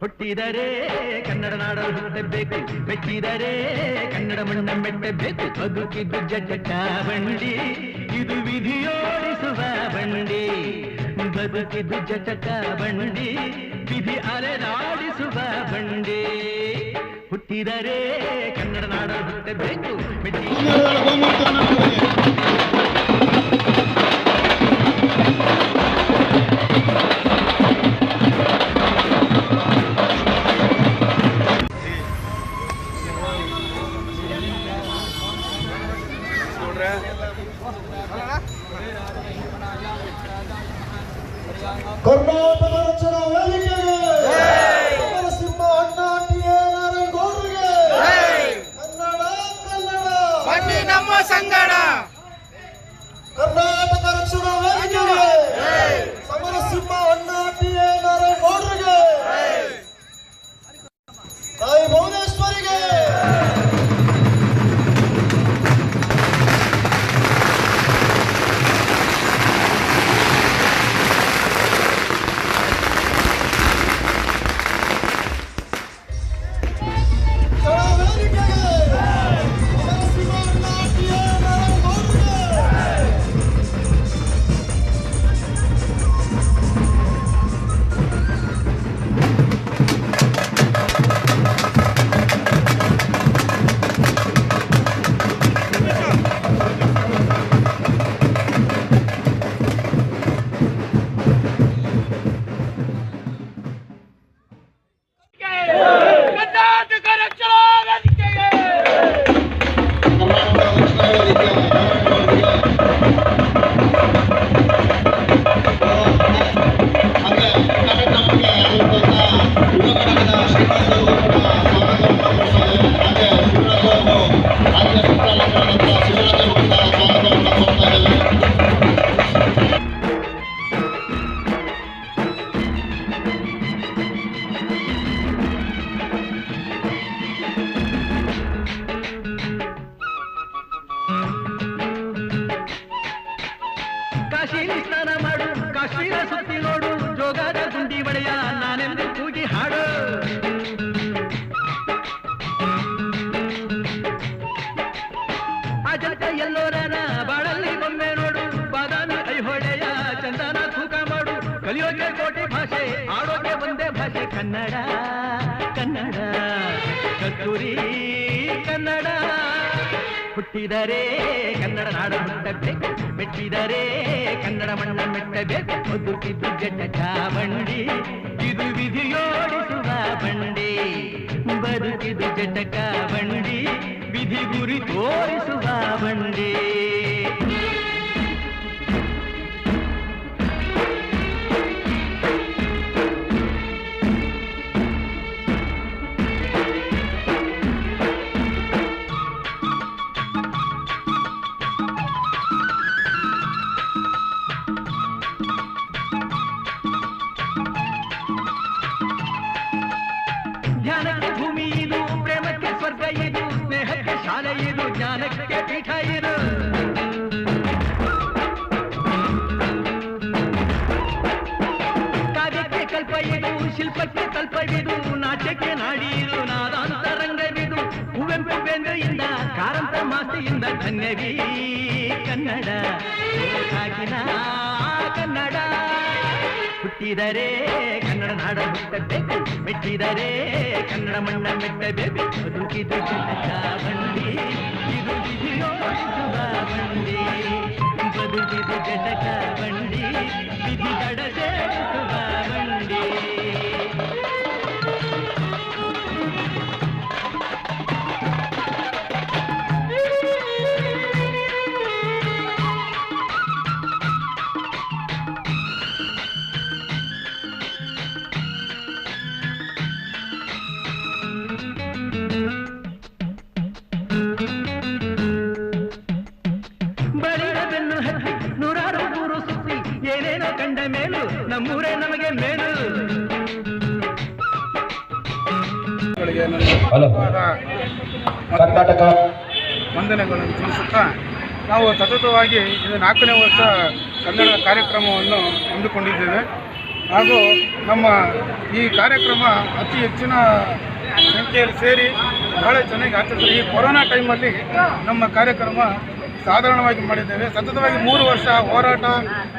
ಹುಟ್ಟಿದರೆ ಕನ್ನಡ ನಾಡ ಹುಟ್ಟಬೇಕು ಮೆಚ್ಚಿದರೆ ಕನ್ನಡ ಮಣ್ಣ ಮೆಟ್ಟಬೇಕು ಬದುಕಿ ಗುಜ್ಜ ಬಂಡಿ ಇದು ವಿಧಿಯೋಡಿಸುವ ಬಂಡಿ ಬದುಕಿದ್ದು ಜಟಕ ಬಂಡಿ ವಿಧಿ ಅಲೆದಾಡಿಸುವ ಬಂಡಿ ಹುಟ್ಟಿದರೆ ಕನ್ನಡ ನಾಡಲು ಹುಟ್ಟಬೇಕು కర్ణాటక రక్షణ వేదిక ಭಾಷೆ ಆಡೋಕೆ ಒಂದೇ ಭಾಷೆ ಕನ್ನಡ ಕನ್ನಡ ಕಸ್ತೂರಿ ಕನ್ನಡ ಹುಟ್ಟಿದರೆ ಕನ್ನಡ ನಾಡ ಹುಟ್ಟಬೇಕು ಮೆಟ್ಟಿದರೆ ಕನ್ನಡ ಮಣ್ಣ ಮೆಟ್ಟಬೇಕು ಬದುಕಿದ್ದು ಜಟಕ ಬಂಡಿ ಇದು ವಿಧಿಯೋಡಿಸುವ ಬಂಡಿ ಬದುಕಿದು ಜಟಕ ಬಂಡಿ ವಿಧಿ ಗುರಿ ತೋರಿಸುವ ಬಂಡಿ ಸ್ನೇಹಕ್ಕೆ ಶಾಲೆ ಇದು ಜ್ಞಾನಕ್ಕೆ ಪೀಠ ಇದು ಕಾವ್ಯಕ್ಕೆ ಕಲ್ಪ ಇದು ಶಿಲ್ಪಕ್ಕೆ ಕಲ್ಪವಿದು ನಾಟ್ಯಕ್ಕೆ ನಾಡಿ ಇದು ನಾದಾಂತರಂಗವಿದು ಕುವೆಂಪು ಬೇಂದ್ರೆಯಿಂದ ಕಾರಂತ ಮಾಸ್ತಿಯಿಂದ ಧನ್ಯವೀ ಕನ್ನಡ ಕಾಗಿನ ಕನ್ನಡ ಹುಟ್ಟಿದರೆ ಕನ್ನಡ ನಾಡ ಹುಟ್ಟಬೇಕು ಮೆಟ್ಟಿದರೆ ಕನ್ನಡ ಮಣ್ಣ ಮೆಟ್ಟಬೇಕು ಬದುಕಿದು ಜಟಕ ಬಂಡಿ ಇದು ವಿಧಿಯೋಡಿಸುವ ಬಂಡಿ ಬದುಕಿದು ಜಟಕ ಬಂಡಿ ವಿಧಿ ದಡದೇರಿಸುವ ಮೇಲು ನಮ್ಮೂರೇ ನಮಗೆ ಮೇಲು. ಕರ್ನಾಟಕ. ವಂದನೆಗಳನ್ನು ತಿಳಿಸುತ್ತಾ ನಾವು ಸತತವಾಗಿ ಇದು ನಾಲ್ಕನೇ ವರ್ಷ ಕನ್ನಡ ಕಾರ್ಯಕ್ರಮವನ್ನು ಹೊಂದಿಕೊಂಡಿದ್ದೇವೆ ಹಾಗೂ ನಮ್ಮ ಈ ಕಾರ್ಯಕ್ರಮ ಅತಿ ಹೆಚ್ಚಿನ ಸಂಖ್ಯೆಯಲ್ಲಿ ಸೇರಿ ಬಹಳ ಚೆನ್ನಾಗಿ ಆಚರಿಸಿದೆ ಈ ಕೊರೋನಾ ಟೈಮಲ್ಲಿ ನಮ್ಮ ಕಾರ್ಯಕ್ರಮ ಸಾಧಾರಣವಾಗಿ ಮಾಡಿದ್ದೇವೆ. ಸತತವಾಗಿ ಮೂರು ವರ್ಷ ಹೋರಾಟ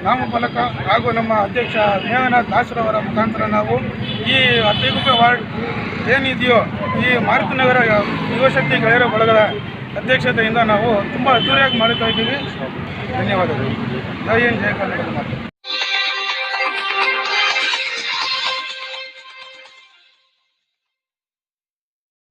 ನಾಮಫಲಕ ಹಾಗೂ ನಮ್ಮ ಅಧ್ಯಕ್ಷ ಮೇಘನಾಥ್ ದಾಸರವರ ಮುಖಾಂತರ ನಾವು ಈ ಹತ್ತೈಗುಪ್ಪೆ ವಾರ್ಡ್ ಏನಿದೆಯೋ ಈ ಮಾರುತಿನಗರ ಯುವಶಕ್ತಿ ಗೆಳೆಯರ ಬಳಗದ ಅಧ್ಯಕ್ಷತೆಯಿಂದ ನಾವು ತುಂಬ ಅದ್ದೂರಿಯಾಗಿ ಮಾಡುತ್ತಾ ಇದ್ದೀವಿ. ಧನ್ಯವಾದಗಳು. ಜೈ ಜಯ ಮಾತು.